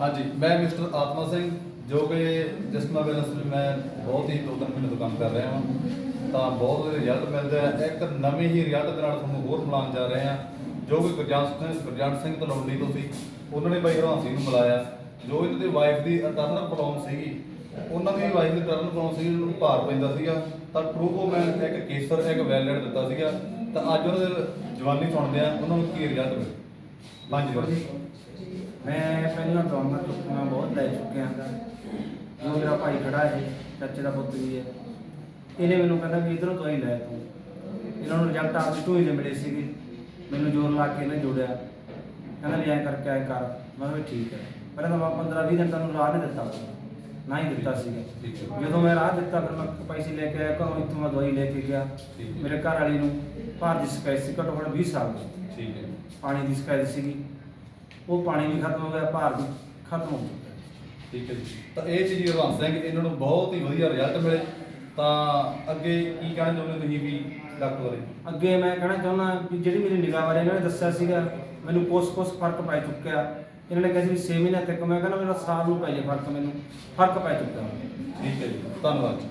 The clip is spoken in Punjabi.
ਹਾਂਜੀ, ਮੈਂ ਮਿਸਟਰ ਆਤਮਾ ਸਿੰਘ, ਜੋ ਕਿ ਜਿਸਮਾ ਬਿਜ਼ਨਸ ਵਿੱਚ ਮੈਂ ਬਹੁਤ ਹੀ ਦੋ ਤਿੰਨ ਮਹੀਨੇ ਤੋਂ ਕੰਮ ਕਰ ਰਿਹਾ ਹਾਂ ਤਾਂ ਬਹੁਤ ਰਿਜ਼ਲਟ ਮਿਲਦਾ ਹੈ। ਇੱਕ ਨਵੇਂ ਹੀ ਰਿਜ਼ਲਟ ਦੇ ਨਾਲ ਤੁਹਾਨੂੰ ਹੋਰ ਮਿਲਾਉਣ ਜਾ ਰਹੇ ਹਾਂ। ਜੋ ਕਿ ਗੁਰਜੰਟ ਸਿੰਘ ਗੁਰਜੰਟ ਸਿੰਘ ਤਲੌਂਡੀ ਤੋਂ ਸੀ। ਉਹਨਾਂ ਨੇ ਬਾਈ ਹਰਵੰਸ ਨੂੰ ਮਿਲਾਇਆ। ਜੋ ਇਹਨਾਂ ਦੀ ਵਾਈਫ ਦੀ ਅਟਰਨਲ ਪ੍ਰੋਬਲਮ ਸੀਗੀ, ਉਹਨਾਂ ਦੀ ਵਾਈਫ ਦੀ ਅਟਰਨਲ ਪ੍ਰੋਬਲਮ ਸੀ ਉਹਨੂੰ ਭਾਰ ਪੈਂਦਾ ਸੀਗਾ। ਤਾਂ ਟਰੂਕੋਮੈਨ ਇੱਕ ਕੇਸਰ, ਇੱਕ ਵੈਲਿਡ ਦਿੱਤਾ ਸੀਗਾ। ਤਾਂ ਅੱਜ ਉਹਨਾਂ ਦੇ ਜਵਾਨੀ ਸੁਣਦੇ ਆ ਉਹਨਾਂ ਨੂੰ ਕੀ ਰਿਜ਼ਲਟ ਮਿਲਿਆ? ਹਾਂਜੀ ਬਾਈ ਮੈਂ ਪਹਿਲਾਂ ਦਵਾਈਆਂ ਚੁੱਕੀਆਂ ਬਹੁਤ ਲੈ ਚੁੱਕਿਆ। ਹਾਂ ਜੋ ਮੇਰਾ ਭਾਈ ਖੜਾ ਹੈ ਚਾਚੇ ਦਾ ਪੁੱਤ ਵੀ ਹੈ। ਇਹਨੇ ਮੈਨੂੰ ਕਹਿੰਦਾ ਵੀ ਇਧਰੋਂ ਦਵਾਈ ਲੈ ਤੂੰ। ਇਹਨਾਂ ਨੂੰ ਰਿਜ਼ਲਟ ਆਪ ਤੋਂ ਹੀ ਮਿਲੇ ਸੀਗੇ। ਮੈਨੂੰ ਜ਼ੋਰ ਲਾ ਕੇ ਇਹਨੇ ਜੋੜਿਆ। ਕਹਿੰਦਾ ਵੀ ਐਂ ਕਰਕੇ ਐਂ ਕਰ। ਮੈਂ ਕਿਹਾ ਵੀ ਠੀਕ ਹੈ। ਪਹਿਲਾਂ ਤਾਂ ਮੈਂ 15 20 ਦਿਨ ਤੈਨੂੰ ਰਾਹ ਨਹੀਂ ਦਿੱਤਾ। ਨਾ ਹੀ ਦਿੱਤਾ ਸੀਗਾ। ਹੈ। ਜਦੋਂ ਮੈਂ ਰਾਹ ਦਿੱਤਾ ਫਿਰ ਮੈਂ ਪੈਸੇ ਲੈ ਕੇ ਆਇਆ। ਘਰੋਂ ਇੱਥੋਂ ਮੈਂ ਦਵਾਈ ਲੈ ਕੇ ਗਿਆ। ਹੈ। ਮੇਰੇ ਘਰ ਵਾਲੀ ਨੂੰ ਭਾਰ ਦੀ ਸ਼ਿਕਾਇਤ ਸੀ ਘੱਟੋ ਘੱਟ 20 ਸਾਲ ਦੀ ਠੀਕ ਹੈ ਪਾਣੀ ਦੀ ਸ਼ਿਕਾਇਤ ਸੀਗੀ। ਉਹ ਪਾਣੀ ਵੀ ਖਤਮ ਹੋ ਗਿਆ ਭਾਰ ਵੀ ਖਤਮ ਹੋ ਚੁੱਕਾ ਠੀਕ ਹੈ ਜੀ। ਤਾਂ ਇਹ ਸੀ ਜੀ ਹਰਵੰਸ ਸਿੰਘ ਇਹਨਾਂ ਨੂੰ ਬਹੁਤ ਹੀ ਵਧੀਆ ਰਿਜ਼ਲਟ ਮਿਲੇ। ਤਾਂ ਅੱਗੇ ਕੀ ਕਹਿਣਾ ਚਾਹੁੰਦੇ ਤੁਸੀਂ ਵੀ ਡਾਕਟਰ ਬਾਰੇ? ਅੱਗੇ ਮੈਂ ਕਹਿਣਾ ਚਾਹੁੰਦਾ ਵੀ ਜਿਹੜੀ ਮੇਰੀ ਨਿਗਾਹ ਬਾਰੇ ਇਹਨਾਂ ਨੇ ਦੱਸਿਆ ਸੀਗਾ ਮੈਨੂੰ ਕੁਛ ਫ਼ਰਕ ਪੈ ਚੁੱਕਿਆ। ਇਹਨਾਂ ਨੇ ਕਿਹਾ ਸੀ ਵੀ 6 ਮਹੀਨੇ ਤੱਕ। ਮੈਂ ਕਹਿੰਦਾ ਮੇਰਾ ਸਾਲ ਨੂੰ ਪੈ ਜੇ ਫ਼ਰਕ ਮੈਨੂੰ। ਫ਼ਰਕ ਪੈ ਚੁੱਕਾ ਠੀਕ ਹੈ ਜੀ। ਧੰਨਵਾਦ ਜੀ।